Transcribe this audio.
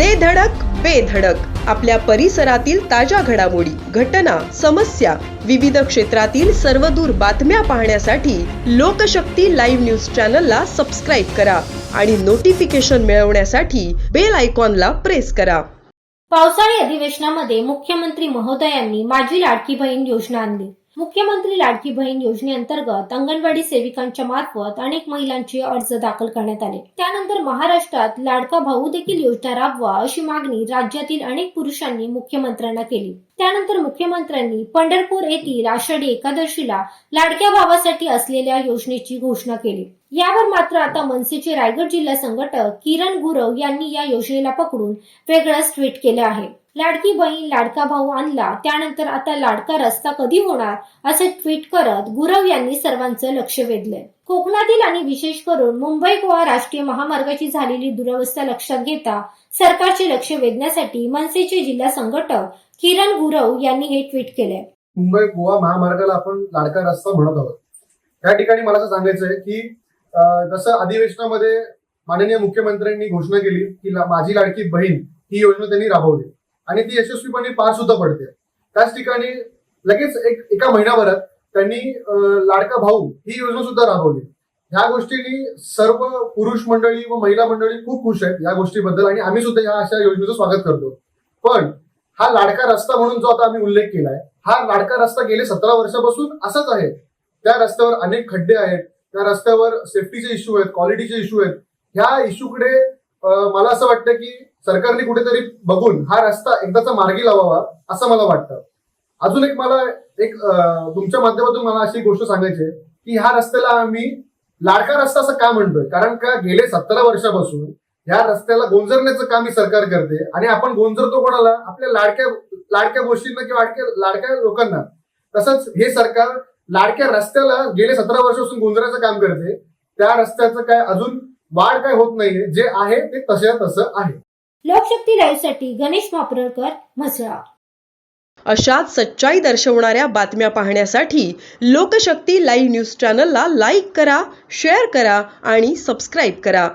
दे धडक बेधडक आपल्या परिसरातील ताज्या घडामोडी घटना समस्या विविध क्षेत्रातील सर्वदूर बातम्या पाहण्यासाठी लोकशक्ती लाईव्ह न्यूज चॅनलला सबस्क्राईब करा आणि नोटिफिकेशन मिळवण्यासाठी बेल आयकॉनला प्रेस करा. पावसाळी अधिवेशनामध्ये मुख्यमंत्री महोदयांनी माझी लाडकी बहीण योजना आणली. मुख्यमंत्री लाडकी बहीण योजनेअंतर्गत अंगणवाडी सेविकांच्या मार्फत अनेक महिलांचे अर्ज दाखल करण्यात आले. त्यानंतर महाराष्ट्रात लाडका भाऊ देखील योजना राबवा अशी मागणी राज्यातील अनेक पुरुषांनी मुख्यमंत्र्यांना केली. त्यानंतर मुख्यमंत्र्यांनी पंढरपूर येथील आषाढी एकादशीला लाडक्या भावासाठी असलेल्या योजनेची घोषणा केली. यावर मात्र आता मनसेचे रायगड जिल्हा संघटक किरण गुरव यांनी या योजनेला पकडून वेगळंच ट्विट केलं आहे. लाडकी बहीण लाडका भाऊ आणला त्यानंतर आता लाडका रस्ता कधी होणार असे ट्विट करत गुरव यांनी सर्वांचं लक्ष वेधलंय. कोकणातील आणि विशेष करून मुंबई गोवा राष्ट्रीय महामार्गाची झालेली दुरवस्था लक्षात घेता सरकारचे लक्ष वेधण्यासाठी मनसेचे जिल्हा संघटक किरण गुरव यांनी हे ट्विट केलंय. मुंबई गोवा महामार्गाला आपण लाडका रस्ता म्हणत आहोत. त्या ठिकाणी मला असं सांगायचं आहे की जसं अधिवेशनामध्ये माननीय मुख्यमंत्र्यांनी घोषणा केली की माझी लाडकी बहीण ही योजना त्यांनी राबवली. आणि ती यशस्वीपणे पार सुद्धा पडते. त्याच ठिकाणी लगेच एक एका महिन्याभरात त्यांनी लाडका भाऊ ही योजना सुद्धा राबवली. ह्या गोष्टींनी सर्व पुरुष मंडळी व महिला मंडळी खूप खुश आहेत या गोष्टीबद्दल आणि आम्ही सुद्धा या अशा योजनेचं स्वागत करतो. पण हा लाडका रस्ता म्हणून जो आता आम्ही उल्लेख केलाय हा लाडका रस्ता गेले सतरा वर्षापासून असाच आहे. त्या रस्त्यावर अनेक खड्डे आहेत त्या रस्त्यावर सेफ्टीचे इश्यू आहेत क्वालिटीचे इश्यू आहेत. ह्या इश्यूकडे मला असं वाटतं की सरकारने कुठेतरी बघून हा रस्ता एकदाचा मार्गी लावावा असं मला वाटतं. अजून एक मला एक तुमच्या माध्यमातून मला अशी गोष्ट सांगायची आहे की ह्या रस्त्याला आम्ही लाडका रस्ता असं का म्हणतोय? कारण का गेले सतरा वर्षापासून ह्या रस्त्याला गोंजरण्याचं काम ही सरकार करते आणि आपण गोंजरतो कोणाला? आपल्या लाडक्या लाडक्या गोष्टींना किंवा लाडक्या लाडक्या लोकांना. तसंच हे सरकार लाडक्या रस्त्याला गेले सतरा वर्षापासून गोंजराचं काम करते. त्या रस्त्याचं काय अजून वाढ काय होत नाहीये जे आहे ते तसं तसं आहे. लोकशक्ती लाईव्हसाठी गणेश मापरकर म्हसळा. अशाच सच्चाई दर्शवणाऱ्या बातम्या पाहण्यासाठी लोकशक्ती लाईव्ह न्यूज चॅनलला लाईक करा शेअर करा आणि सबस्क्राईब करा.